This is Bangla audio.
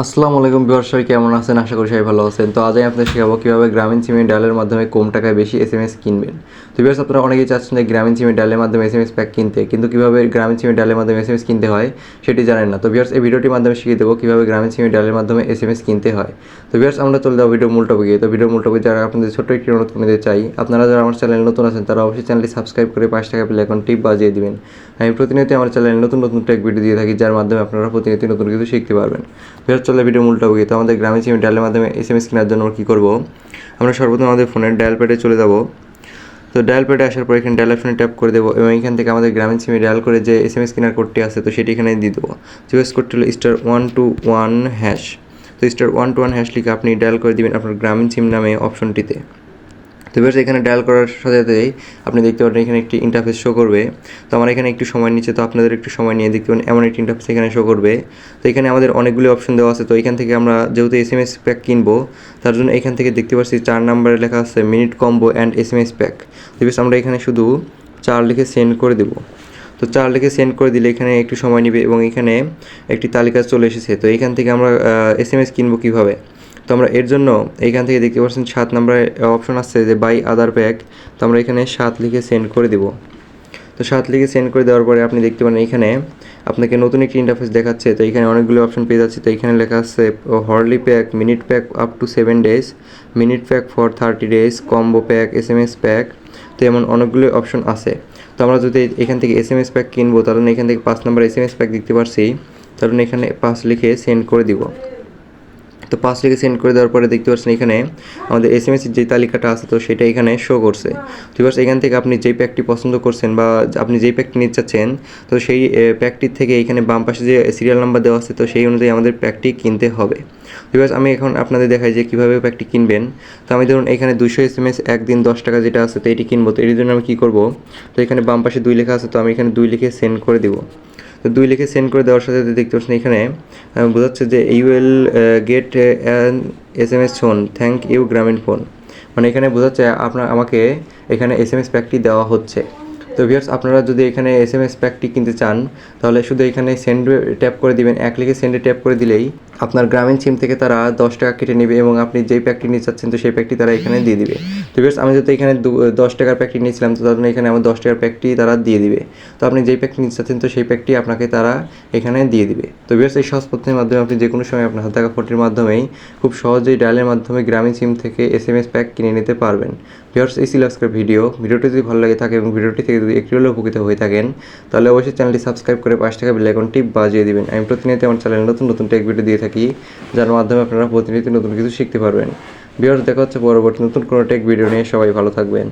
আসসালামু আলাইকুম বিহার সবাই কেমন আছেন? আশা করি সবাই ভালো আছেন। তো আজ আমি আপনাদের শেখাবো কীভাবে গ্রামীণ সিমের ডালের মাধ্যমে কম টাকায় বেশি এস এম এস কিনবেন। তো বিহার আপনারা অনেকেই চাচ্ছেন যে গ্রামীণ সিমের ডালের মাধ্যমে এস এম এস প্যাক কিনতে, কিন্তু কীভাবে গ্রামীণ সিমের ডালের মাধ্যমে এস এম এস কিনতে হয় সেটি জানেন না। তো বিহার্স এই ভিডিওটির মাধ্যমে শিখিয়ে দেবো কীভাবে গ্রামীণ সিমের ডালের মাধ্যমে এস এম এস কিনতে হয়। তো বিহার্স আমরা চলে যাব ভিডিও মূল টপিকে তো ভিডিও মূল যারা আপনাদের ছোট্ট একটি অনুরোধ করে চাই, আপনারা যারা আমার চ্যানেল নতুন আছেন, তারা অবশ্যই চ্যানেলটি সাবস্ক্রাইব করে পাঁচ টাকা পেলে এখন টিপ বাজিয়ে দিবেন। আমি প্রতিনিয়ত আমার চ্যানেলে নতুন নতুন টেক ভিডিও দিয়ে থাকি, যার মাধ্যমে আপনারা প্রতিনিয়ত নতুন কিছু শিখতে পারবেন। চলে ভিডিও মূল টপিকে তো আমাদের গ্রামে সিম ডায়ালের মাধ্যমে এস এম এস কেনার জন্য কী করব? আমরা সর্বপ্রথম আমাদের ফোনের ডায়াল প্যাডে চলে যাব। তো ডায়াল প্যাডে আসার পর এখানে ডায়াল অপশনে ট্যাপ করে দেবো এবং এখান থেকে আমাদের গ্রামীণ সিমে ডায়াল করে যে এস এম এস কেনার কোডটি আছে, তো সেটি এখানে দিয়ে দেবো। জিওএস কোডটি হলো star one two one hash তো star one two one hash লিখে আপনি ডায়াল করে দেবেন আপনার গ্রামীণ সিম নামে অপশনটিতে তো এবার এখানে ডায়াল করার সাথে সাথেই আপনি দেখতে পারেন এখানে একটি ইন্টারফেস শো করবে। তো আমার এখানে একটু সময় নিচ্ছে তো আপনাদের একটু সময় নিয়ে দেখতে পারেন, এমন একটি ইন্টারফেস এখানে শো করবে। তো এখানে আমাদের অনেকগুলি অপশন দেওয়া আছে, তো এখান থেকে আমরা যেহেতু এস এম এস প্যাক কিনবো, তার জন্য এখান থেকে দেখতে পাচ্ছি চার নাম্বারে লেখা আছে minute combo and S M S pack তো বেশ আমরা এখানে শুধু চার লিখে সেন্ড করে দেবো। তো চার লিখে সেন্ড করে দিলে এখানে একটু সময় নেবে এবং এখানে একটি তালিকা চলে এসেছে। তো এখান থেকে আমরা এস এম এস কিনবো কীভাবে? তো আমরা এর জন্য এইখান থেকে দেখতে পাচ্ছেন সাত নম্বরে অপশন আসছে যে বাই আদার প্যাক তো আমরা এখানে সাত লিখে সেন্ড করে দেব। তো সাত লিখে সেন্ড করে দেওয়ার পরে আপনি দেখতে পারেন এখানে আপনাকে নতুন একটি ইন্টারফেস দেখাচ্ছে। তো এখানে অনেকগুলো অপশন পেয়ে যাচ্ছে। তো এখানে লেখা আছে hourly pack minute pack up to seven days minute pack for thirty days combo pack S M S pack তো এমন অনেকগুলো অপশন আছে। তো আমরা যদি এখান থেকে এস এম এস প্যাক কিনবো, তাহলে এখান থেকে পাঁচ number S M S pack দেখতে পারছি। তাহলে এখানে পাঁচ লিখে সেন্ড করে দিব। তো পাঁচ লিখে সেন্ড করে দেওয়ার পরে দেখতে পাচ্ছেন এখানে আমাদের এস এম যে তালিকাটা আছে, তো সেটা এখানে শো করছে। তো এবার এখান থেকে আপনি যেই প্যাকটি পছন্দ করছেন বা আপনি যেই প্যাকটি নিতে চাচ্ছেন, তো সেই প্যাকটির থেকে এখানে বাম পাশে যে সিরিয়াল নাম্বার দেওয়া আছে, তো সেই অনুযায়ী আমাদের প্যাকটি কিনতে হবে। বিকজ আমি এখন আপনাদের দেখাই যে কীভাবে প্যাকটি কিনবেন। তো আমি ধরুন এখানে দুশো এস এম এস একদিন দশ টাকা যেটা আছে, তো এটি কিনবো। তো এটির জন্য আমি কী করব? তো এখানে বাম পাশে দুই লেখা আছে, তো আমি এখানে দুই লিখে সেন্ড করে দেবো। তো দুই লিখে সেন্ড করে দেওয়ার সাথে দেখতে পাচ্ছেন এখানে বোঝাচ্ছে যে you will get an S M S phone thank you Grameen phone মানে এখানে বোঝাচ্ছে আপনার, আমাকে এখানে এস এম এস প্যাকটি দেওয়া হচ্ছে। তো ভিয়ার্স আপনারা যদি এখানে এস এম এস প্যাকটি কিনতে চান, তাহলে শুধু এখানে সেন্ড ট্যাপ করে দিবেন। এক লিখে সেন্ডে ট্যাপ করে দিলেই আপনার গ্রামীণ সিম থেকে তারা দশ টাকা কেটে নেবে এবং আপনি যেই প্যাকটি নিতে চাচ্ছেন, তো সেই প্যাকটি তারা এখানে দিয়ে দিবে। তো ভিয়ার্স আমি যদি এখানে দশ টাকার প্যাকটি নিয়েছিলাম, তো তার এখানে আমার দশ টাকার প্যাকটি তারা দিয়ে দিবে। তো আপনি যেই প্যাকটি নিতে চাচ্ছেন, তো সেই প্যাকটি আপনাকে তারা এখানে দিয়ে দিবে। তো ভিয়ার্স এই সহজ পদ্ধতির মাধ্যমে আপনি যে কোনো সময় আপনার হাত থাকা ফোনটির মাধ্যমেই খুব সহজেই ডায়ালের মাধ্যমে গ্রামীণ সিম থেকে এস এম এস প্যাক কিনে নিতে পারবেন। ভিউয়ার্স এই ছিল আজকের ভিডিও ভিডিওটি যদি ভালো লাগে, থাকে এবং ভিডিওটি থেকে যদি একটু হলেও উপকৃত হয়ে থাকেন, তাহলে অবশ্যই চ্যানেলটি সাবস্ক্রাইব করে পাঁচ টাকা বেল আইকনটি বাজিয়ে দিবেন। আমি প্রতিনিয়ত আমার চ্যানেলে নতুন নতুন টেক ভিডিও দিয়ে থাকি, যার মাধ্যমে আপনারা প্রতিনিয়ত নতুন কিছু শিখতে পারবেন। বিহার দেখা হচ্ছে পরবর্তী নতুন কোনো টেক ভিডিও নিয়ে। সবাই ভালো থাকবেন।